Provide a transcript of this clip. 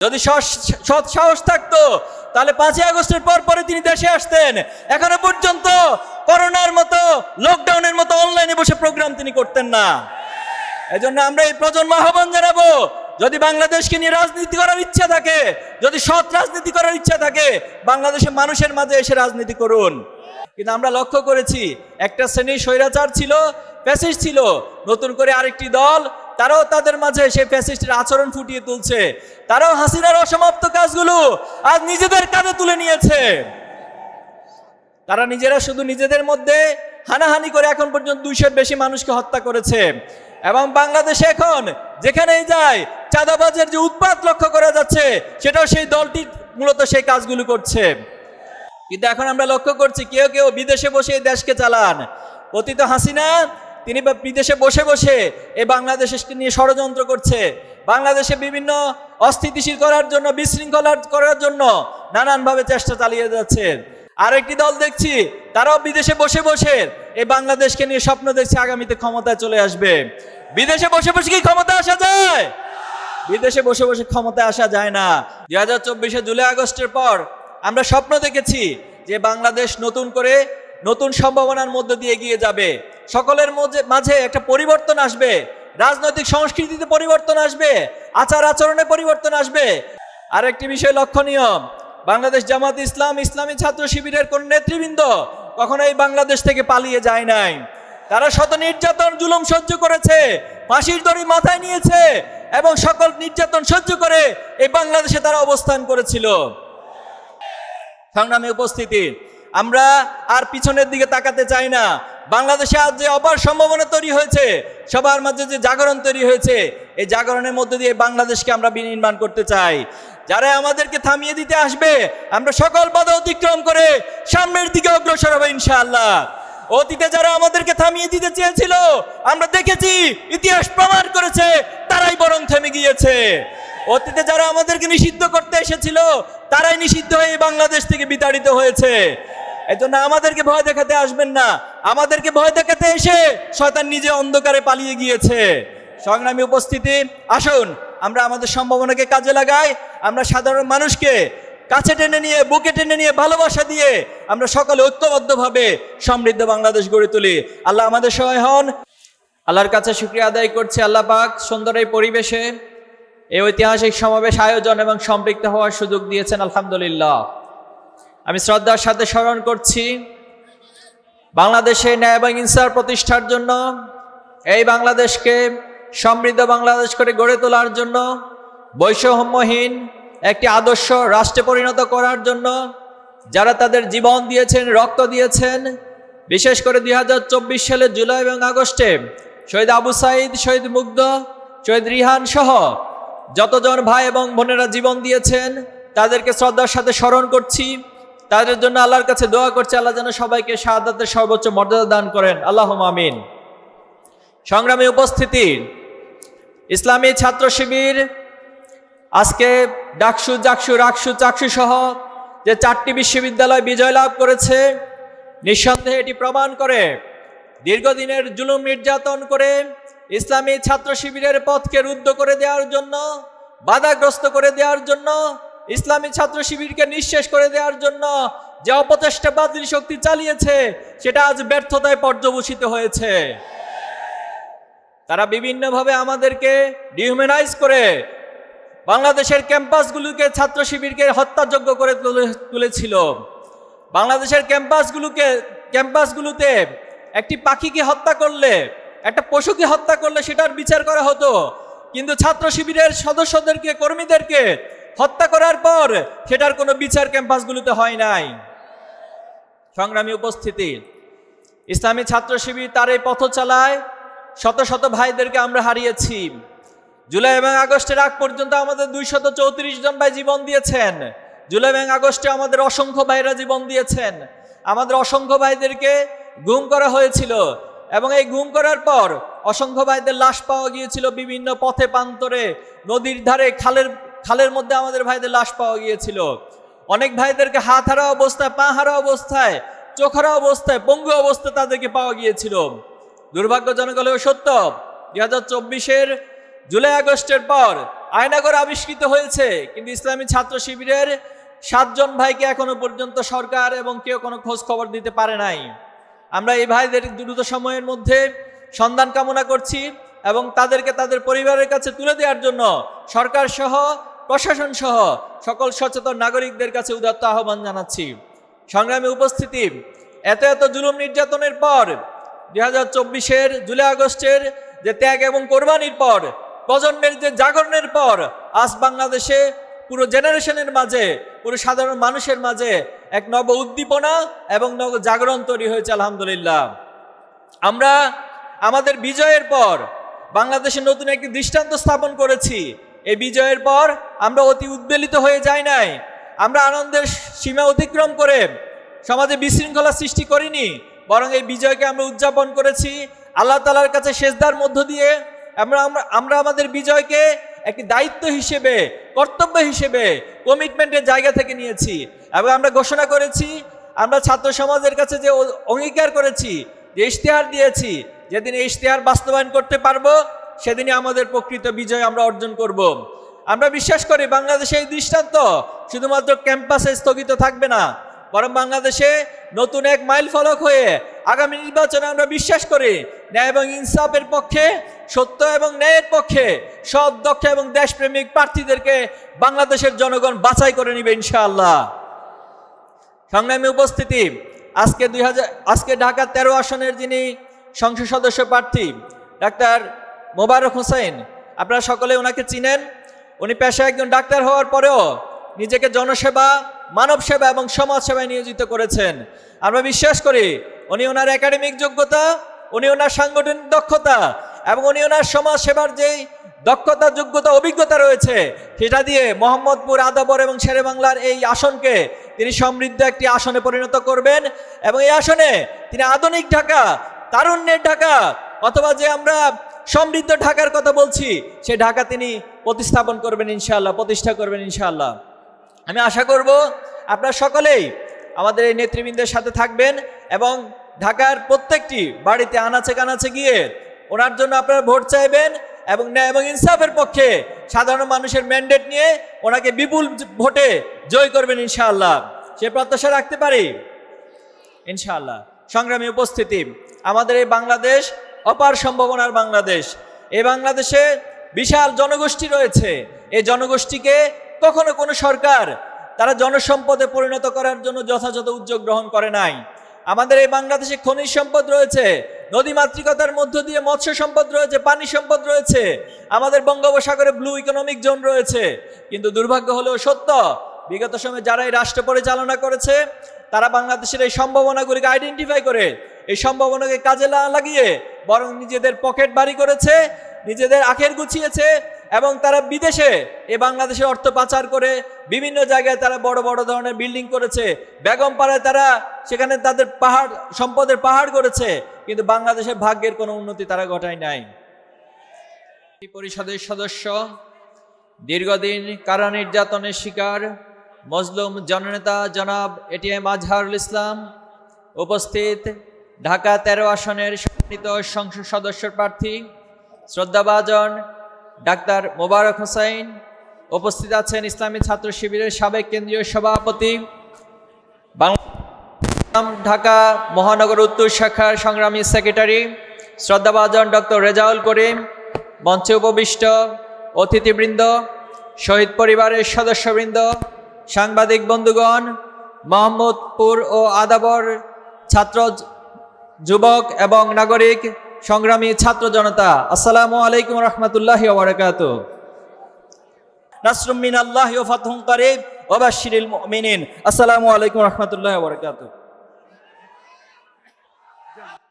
যদি সৎ সাহস থাকতো, তাহলে পাঁচই আগস্টের পর পরে তিনি দেশে আসতেন। এখনও পর্যন্ত করোনার মতো লকডাউনের মতো অনলাইনে বসে প্রোগ্রাম তিনি করতেন না। এজন্য আমরা এই প্রজন্ম আহ্বান জানাব, যদি বাংলাদেশকে নিয়ে রাজনীতি করার ইচ্ছা থাকে, যদি সৎ রাজনীতি করার ইচ্ছা থাকে, বাংলাদেশের মানুষের মাঝে এসে রাজনীতি করুন। কিন্তু আমরা লক্ষ্য করেছি, একটা শ্রেণির স্বৈরাচার ছিল ফ্যাসিস্ট ছিল, নতুন করে আরেকটি দল তারাও তাদের মাঝে সেই ফ্যাসিস্টের আচরণ ফুটিয়ে তুলছে। তারাও হাসিনার অসমাপ্ত কাজগুলো আজ নিজেদের কাঁধে তুলে নিয়েছে। তারা নিজেরা শুধু নিজেদের মধ্যে হানাহানি করে এখন পর্যন্ত দুইশোর বেশি মানুষকে হত্যা করেছে। এবং বাংলাদেশে এখন যেখানেই যায় চাঁদাবাজের যে উৎপাত লক্ষ্য করা যাচ্ছে, সেটাও সেই দলটি মূলত সেই কাজগুলো করছে। কিন্তু এখন আমরা লক্ষ্য করছি কেউ কেউ বিদেশে বসে দেশকে চালান। অতীত হাসিনা তিনি বিদেশে বসে বসে এই বাংলাদেশকে নিয়ে ষড়যন্ত্র করছে। বাংলাদেশে বিভিন্ন অস্থিতিশীল করার জন্য বিশৃঙ্খলা করার জন্য নানানভাবে চেষ্টা চালিয়ে যাচ্ছে। আরেকটি দল দেখছি, তারাও বিদেশে বসে বসে এই বাংলাদেশকে নিয়ে স্বপ্ন দেখছে আগামীতে ক্ষমতায় চলে আসবে। বিদেশে বসে বসে কি ক্ষমতা আসা যায়? বিদেশে বসে বসে ক্ষমতায় আসা যায় না। দুই হাজার চব্বিশে জুলাই আগস্টের পর আমরা স্বপ্ন দেখেছি যে বাংলাদেশ নতুন করে নতুন সম্ভাবনার মধ্য দিয়ে এগিয়ে যাবে। সকলের মাঝে একটা পরিবর্তন আসবে। রাজনৈতিক সংস্কৃতিতে পরিবর্তন আসবে। আচার আচরণে পরিবর্তন আসবে। আর একটি বিষয় লক্ষণীয়, বাংলাদেশ জামাত ইসলাম ইসলামী ছাত্র শিবিরের কোন নেতৃবৃন্দ কখনো এই বাংলাদেশ থেকে পালিয়ে যায় নাই? তারা শত নির্যাতন, জুলুম সহ্য করেছে, ফাঁসির দড়ি মাথায় নিয়েছে এবং সকল নির্যাতন সহ্য করে এই বাংলাদেশে তারা অবস্থান করেছিল। সংগ্রামী উপস্থিতি। আমরা আর পিছনের দিকে তাকাতে চাই না। বাংলাদেশে আজ যে অপার সম্ভাবনা তৈরি হয়েছে, সবার মাঝে যে জাগরণ তৈরি হয়েছে, এই জাগরণের মধ্যে দিয়ে বাংলাদেশকে আমরা বিনির্মাণ করতে চাই। যারা আমাদেরকে থামিয়ে দিতে আসবে, আমরা সকল বাধা অতিক্রম করে সামনের দিকে অগ্রসর হবে ইনশাআল্লাহ। অতীতে যারা আমাদেরকে থামিয়ে দিতে চেয়েছিল, আমরা দেখেছি, ইতিহাস প্রমাণ করেছে, তারাই বরং থেমে গিয়েছে। অতীতে যারা আমাদেরকে নিষিদ্ধ করতে এসেছিল, তারাই নিষিদ্ধ হয়ে বাংলাদেশ থেকে বিতাড়িত হয়েছে। এজন্য আমাদেরকে ভয় দেখাতে আসবেন না। আমাদেরকে ভয় দেখাতে এসে শয়তান নিজে অন্ধকারে পালিয়ে গিয়েছে। সংগ্রামী উপস্থিতি, আসুন, আমরা আমাদের সম্ভাবনাকে কাজে লাগাই। আমরা সাধারণ মানুষকে কাছে টেনে নিয়ে, বুকে টেনে নিয়ে ভালোবাসা দিয়ে আমরা সকলে ঐক্যবদ্ধভাবে সমৃদ্ধ বাংলাদেশ গড়ে তুলি। আল্লাহ আমাদের সহায় হন। আল্লাহর কাছে শুক্রিয়া আদায় করছি আল্লাহ পাক। সুন্দর এই পরিবেশে, এই ঐতিহাসিক সমাবেশ আয়োজন এবং সম্পৃক্ত হওয়ার সুযোগ দিয়েছেন, আলহামদুলিল্লাহ। আমি শ্রদ্ধার সাথে স্মরণ করছি বাংলাদেশে ন্যায় এবং ইনসার প্রতিষ্ঠার জন্য, এই বাংলাদেশকে সমৃদ্ধ বাংলাদেশ করে গড়ে তোলার জন্য, বৈষম্যহীন একটি আদর্শ রাষ্ট্রে পরিণত করার জন্য, যারা তাদের জীবন দিয়েছেন, রক্ত দিয়েছেন, বিশেষ করে দুই সালের জুলাই এবং আগস্টে, শহীদ আবু সাইদ, শহীদ মুগ্ধ, শহীদ রিহান সহ যতজন ভাই এবং বোনেরা জীবন দিয়েছেন, তাদেরকে শ্রদ্ধার সাথে স্মরণ করছি। তাদের জন্য আল্লাহর কাছে দোয়া করছে, আল্লাহ যেন সবাইকে শাহাদাতের সর্বোচ্চ মর্যাদা দান করেন। আল্লাহ আমিন। সংগ্রামী উপস্থিতি, ইসলামী ছাত্র শিবির, আজকে ডাকসু, জাকসু, রাকসু, চাকসু সহ যে চারটি বিশ্ববিদ্যালয় বিজয় লাভ করেছে, নিঃসন্দেহে এটি প্রমাণ করে দীর্ঘদিনের জুলুম নির্যাতন করে ইসলামী ছাত্র শিবিরের পথকে রুদ্ধ করে দেওয়ার জন্য, বাধাগ্রস্ত করে দেওয়ার জন্য ইসলামী ছাত্র শিবিরকে নিঃশেষ করে দেওয়ার জন্য যে অপচেষ্টা বাতিল শক্তি চালিয়েছে, সেটা আজ ব্যর্থতায় পর্যবসিত হয়েছে। তারা বিভিন্নভাবে আমাদেরকে ডিহিউম্যানাইজ করে বাংলাদেশের ক্যাম্পাসগুলোকে ছাত্র শিবিরকে হত্যাযোগ্য করে তুলে- তুলেছিল। বাংলাদেশের ক্যাম্পাসগুলোকে, ক্যাম্পাসগুলোতে একটি পাখিকে হত্যা করলে, একটা পশুকে হত্যা করলে সেটার বিচার করা হতো। কিন্তু ছাত্র শিবিরের সদস্যদেরকে, কর্মীদেরকে হত্যা করার পর সেটার কোনো বিচার ক্যাম্পাসগুলোতে হয় নাই। সংগ্রামী উপস্থিতি। ইসলামী ছাত্র শিবির তার এই পথ চালায়। শত শত ভাইদেরকে আমরা হারিয়েছি। জুলাই এবং আগস্টের আগ পর্যন্ত আমাদের দুইশত চৌত্রিশ জন ভাই জীবন দিয়েছেন। জুলাই এবং আগস্টে আমাদের অসংখ্য ভাইরা জীবন দিয়েছেন। আমাদের অসংখ্য ভাইদেরকে গুম করা হয়েছিল এবং এই গুম করার পর অসংখ্য ভাইদের লাশ পাওয়া গিয়েছিল বিভিন্ন পথে প্রান্তরে নদীর ধারে, খালের খালের মধ্যে আমাদের ভাইদের লাশ পাওয়া গিয়েছিল। অনেক ভাইদেরকে হাত হারা অবস্থায়, পা হারা অবস্থায়, চোখ হারা অবস্থায়, পঙ্গু অবস্থায় তাদেরকে পাওয়া গিয়েছিল। দুর্ভাগ্যজনক হলেও সত্য দুই হাজার চব্বিশের জুলাই আগস্টের পর আয়নাগর আবিষ্কৃত হয়েছে, কিন্তু ইসলামী ছাত্র শিবিরের সাতজন ভাইকে এখনও পর্যন্ত সরকার এবং কেউ কোনো খোঁজ খবর দিতে পারে নাই। আমরা এই ভাইদের দ্রুত সময়ের মধ্যে সন্ধান কামনা করছি এবং তাদেরকে তাদের পরিবারের কাছে তুলে দেওয়ার জন্য সরকার সহ প্রশাসন সহ সকল সচেতন নাগরিকদের কাছে উদাত্ত আহ্বান জানাচ্ছি। সংগ্রামে উপস্থিতি, এত এত জুলুম নির্যাতনের পর, দুই হাজার চব্বিশের জুলাই আগস্টের যে ত্যাগ এবং কোরবানির পর, প্রজন্মের যে জাগরণের পর, আজ বাংলাদেশে পুরো জেনারেশনের মাঝে, পুরো সাধারণ মানুষের মাঝে এক নব উদ্দীপনা এবং নব জাগরণ তৈরি হয়েছে, আলহামদুলিল্লাহ। আমরা আমাদের বিজয়ের পর, বাংলাদেশে নতুন একটি দৃষ্টান্ত স্থাপন করেছি। এই বিজয়ের পর আমরা অতি উদ্বেলিত হয়ে যাই নাই আমরা আনন্দের সীমা অতিক্রম করে সমাজে বিশৃঙ্খলা সৃষ্টি করিনি, বরং এই বিজয়কে আমরা উদযাপন করেছি আল্লাহ তালার কাছে শেষদার মধ্য দিয়ে আমরা আমরা আমাদের বিজয়কে একটি দায়িত্ব হিসেবে, কর্তব্য হিসেবে কমিটমেন্টের জায়গা থেকে নিয়েছি এবং আমরা ঘোষণা করেছি, আমরা ছাত্র সমাজের কাছে যে অঙ্গীকার করেছি, যে ইশতেহার দিয়েছি, যেদিন ইশতেহার বাস্তবায়ন করতে পারব, সেদিনই আমাদের প্রকৃত বিজয় আমরা অর্জন করব। আমরা বিশ্বাস করি বাংলাদেশে এই দৃষ্টান্ত শুধুমাত্র ক্যাম্পাসে স্থগিত থাকবে না, বরং বাংলাদেশে নতুন এক মাইল ফলক হয়ে আগামী নির্বাচনে আমরা বিশ্বাস করি ন্যায় এবং ইনসাফের পক্ষে, সত্য এবং ন্যায়ের পক্ষে সব দক্ষ এবং দেশপ্রেমিক প্রার্থীদেরকে বাংলাদেশের জনগণ বাছাই করে নিবে ইনশাআল্লাহ। সংগ্রামী উপস্থিতি, আজকে দুই হাজার, আজকে ঢাকা তেরো আসনের যিনি সংসদ সদস্য প্রার্থী, ডাক্তার মোবারক হোসেন, আপনারা সকলে ওনাকে চিনেন। উনি পেশায় একজন ডাক্তার হওয়ার পরেও নিজেকে জনসেবা মানব সেবা এবং সমাজ সেবায় নিয়োজিত করেছেন। আমরা বিশ্বাস করি উনি ওনার একাডেমিক যোগ্যতা, উনি ওনার সাংগঠনিক দক্ষতা এবং উনি ওনার সমাজ সেবার যেই দক্ষতা, যোগ্যতা, অভিজ্ঞতা রয়েছে, সেটা দিয়ে মোহাম্মদপুর, আদাবর এবং শেরে বাংলার এই আসনকে তিনি সমৃদ্ধ একটি আসনে পরিণত করবেন এবং এই আসনে তিনি আধুনিক ঢাকা, তারুণ্যের ঢাকা অথবা যে আমরা সমৃদ্ধ ঢাকার কথা বলছি, সে ঢাকা তিনি প্রতিস্থাপন করবেন ইনশাআল্লাহ, প্রতিষ্ঠা করবেন ইনশাআল্লাহ। আমি আশা করব আপনারা সকলেই আমাদের এই নেতৃবৃন্দের সাথে থাকবেন এবং ঢাকার প্রত্যেকটি বাড়িতে আনাচে কানাচে গিয়ে ওনার জন্য আপনারা ভোট চাইবেন এবং ন্যায় এবং ইনসাফের পক্ষে সাধারণ মানুষের ম্যান্ডেট নিয়ে ওনাকে বিপুল ভোটে জয় করবেন ইনশাআল্লাহ। সে প্রত্যাশা রাখতে পারি? ইনশাআল্লাহ। সংগ্রামী উপস্থিতি, আমাদের এই বাংলাদেশ অপার সম্ভাবনার বাংলাদেশ। এই বাংলাদেশে বিশাল জনগোষ্ঠী রয়েছে। এই জনগোষ্ঠীকে কখনো কোনো সরকার তারা জনসম্পদে পরিণত করার জন্য যথাযথ উদ্যোগ গ্রহণ করে নাই। আমাদের এই বাংলাদেশে খনিজ সম্পদ রয়েছে, নদী মাতৃকতার মধ্য দিয়ে মৎস্য সম্পদ রয়েছে, পানি সম্পদ রয়েছে, আমাদের বঙ্গোপসাগরে ব্লু ইকোনমিক জোন রয়েছে। কিন্তু দুর্ভাগ্য হলেও সত্য, বিগত সময়ে যারা এই রাষ্ট্র পরিচালনা করেছে, তারা বাংলাদেশের এই সম্ভাবনাগুলিকে আইডেন্টিফাই করে এই সম্ভাবনাকে কাজে না লাগিয়ে বরং নিজেদের পকেট বাড়ি করেছে, নিজেদের আখের গুছিয়েছে এবং তারা বিদেশে, এ বাংলাদেশে অর্থ পাচার করে বিভিন্ন জায়গায় তারা বড় বড় ধরনের বিল্ডিং করেছে। বেগম পাড়ায় তারা সেখানে তাদের পাহাড়, সম্পদের পাহাড় করেছে, কিন্তু বাংলাদেশের ভাগ্যের কোনো উন্নতি তারা ঘটায় নাই। পরিষদের সদস্য, দীর্ঘদিন কারা নির্যাতনের শিকার, মজলুম জননেতা জনাব এটিএম আজহারুল ইসলাম উপস্থিত। ঢাকা তেরো আসনের সম্মানিত সংসদ সদস্য প্রার্থী, শ্রদ্ধাভাজন ডাক্তার মোবারক হোসাইন, উপস্থিত আছেন ইসলামী ছাত্র শিবিরের সাবেক কেন্দ্রীয় সভাপতি ঢাকা মহানগর উত্তর শাখার সংগ্রামী সেক্রেটারি, শ্রদ্ধাভাজন ডক্টর রেজাউল করিম, মঞ্চে উপবিষ্ট অতিথিবৃন্দ, শহীদ পরিবারের সদস্যবৃন্দ, সাংবাদিক বন্ধুগণ, মোহাম্মদপুর ও আদাবর ছাত্র যুবক এবং নাগরিক, সংগ্রামী ছাত্র জনতা, আসসালামু আলাইকুম রহমতুল্লাহ ওবরাকাত নাসরুম আল্লাহ ও ফাতহুম কারিব মুমিনিন। আসসালামু আলাইকুম রহমতুল্লাহ ওবরাকাতুহু